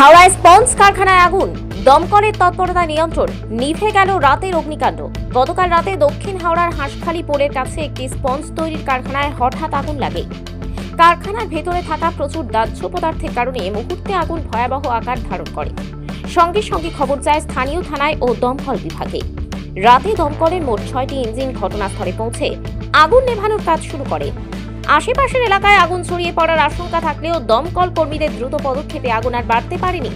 হাওড়ায় স্পঞ্জ কারখানায় আগুন। দমকলের তৎপরতা নিয়ন্ত্রণ। নিভে গেল রাতের অগ্নিকাণ্ড। গতকাল রাতে দক্ষিণ হাওড়ার হাঁসখালি পোলের কাছে একটি স্পঞ্জ তৈরির কারখানায় হঠাৎ আগুন লাগে। কারখানার ভেতরে থাকা প্রচুর দাহ্য পদার্থের কারণে মুহূর্তে আগুন ভয়াবহ আকার ধারণ করে। সঙ্গে সঙ্গে খবর যায় স্থানীয় থানায় ও দমকল বিভাগে। রাতে দমকলের মোট ছয়টি ইঞ্জিন ঘটনাস্থলে পৌঁছে আগুন নেভানোর কাজ শুরু করে। আশেপাশের এলাকায় আগুন ছড়িয়ে পড়ার আশঙ্কা থাকলেও দমকল কর্মীদের দ্রুত পদক্ষেপে আগুন আর বাড়তে পারেনি।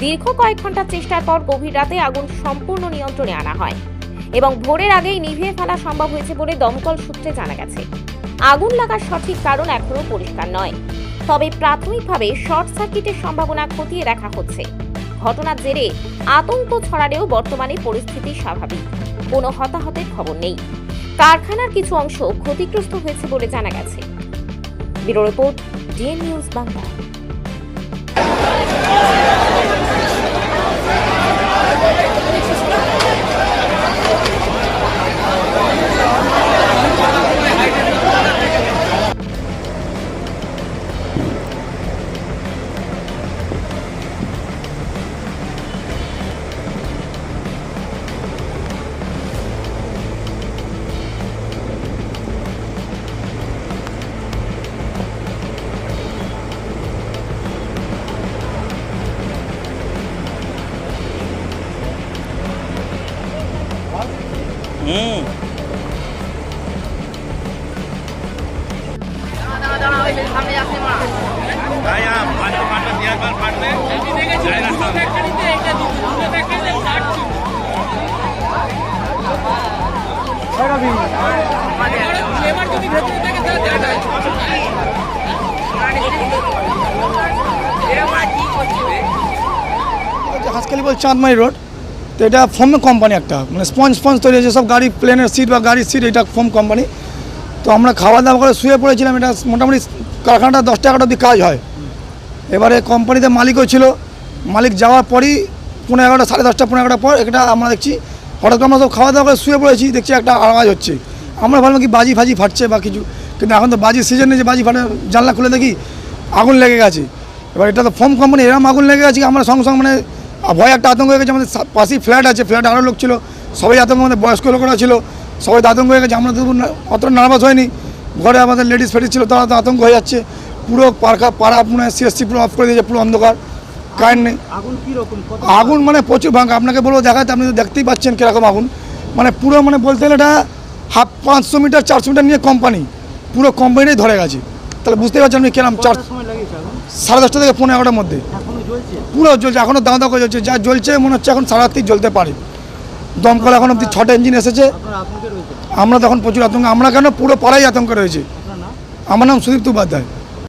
দীর্ঘ কয়েক ঘণ্টার চেষ্টার পর গভীর রাতে আগুন সম্পূর্ণ নিয়ন্ত্রণে আনা হয় এবং ভোরের আগেই নিভিয়ে ফেলা সম্ভব হয়েছে বলে দমকল সূত্রে জানা গেছে। আগুন লাগার সঠিক কারণ এখনও পরিষ্কার নয়। তবে প্রাথমিকভাবে শর্ট সার্কিটের সম্ভাবনা খতিয়ে দেখা হচ্ছে। ঘটনার জেরে আতঙ্ক ছড়ালেও বর্তমানে পরিস্থিতি স্বাভাবিক। কোনো হতাহতের খবর নেই। কারখানার কিছু অংশ ক্ষতিগ্রস্ত হয়েছে বলে জানা গেছে। Bureau report DN news Bangla. Hanskhali বল চাঁদমারি রোড। তো এটা ফোম কোম্পানি একটা মানে স্পঞ্জ স্পঞ্জ তৈরি হয়েছে, সব গাড়ি প্লেনের সিট বা গাড়ির সিট এটা ফোম কোম্পানি তো আমরা খাওয়া দাওয়া করে শুয়ে পড়েছিলাম, এটা মোটামুটি কারখানাটা দশটা এগারোটা অব্দি কাজ হয়। এবারে কোম্পানিতে মালিকও ছিল। মালিক যাওয়ার পরই পনেরো এগারোটা, সাড়ে দশটা পনেরো এগারোটা পর এটা আমরা দেখছি, হঠাৎ আমরা সব খাওয়া দাওয়া করে শুয়ে পড়েছি, দেখছি একটা আওয়াজ হচ্ছে। আমরা ভাবলাম কি বাজি ফাজি ফাটছে বা কিছু, কিন্তু এখন তো বাজির সিজনে যে বাজি ফাটে জানলা খুলে দেখি, আগুন লেগে গেছে। এবার এটা তো ফোম কোম্পানি এরকম আগুন লেগে গেছে আমরা সঙ্গে সঙ্গে মানে ভয় একটা আতঙ্ক হয়ে গেছে আমাদের পাশেই ফ্ল্যাট আছে ফ্ল্যাটে আরও লোক ছিল সবাই আতঙ্ক আমাদের বয়স্ক লোকেরা ছিল সবাই তো আতঙ্ক হয়ে গেছে আমরা তো অতটা নার্ভাস হয়নি। ঘরে আমাদের লেডিস ফেডিস ছিল তারা তো আতঙ্ক হয়ে যাচ্ছে পুরো পাড়া পাড়া পুরো সিএসসি পুরো অফ করে দিয়েছে পুরো অন্ধকার কারেন্ট নেই। আগুন মানে প্রচুর ভাঙা আপনাকে বলব দেখাতে আপনি তো দেখতেই পাচ্ছেন কীরকম আগুন। মানে পুরো মানে বলতে গেলে এটা হাফ পাঁচশো মিটার চারশো মিটার নিয়ে কোম্পানি পুরো কোম্পানিটাই ধরে গেছে। তাহলে বুঝতেই পারছেন আপনি কিরম চার সাড়ে দশটা থেকে পনেরো এগারোটার মধ্যে। পুরো জ্বলছে এখনও দাঁড়া দাঁড়া করে জ্বলছে যা জ্বলছে মনে হচ্ছে এখন সারা রাত্রি জ্বলতে পারে। দমকল এখন অব্দি ছটা ইঞ্জিন এসেছে। আমরা তখন প্রচুর আতঙ্ক আমরা কেন পুরো পাড়াই আতঙ্ক রয়েছে? আমার নাম সুদীপ্ত উপাধ্যায়।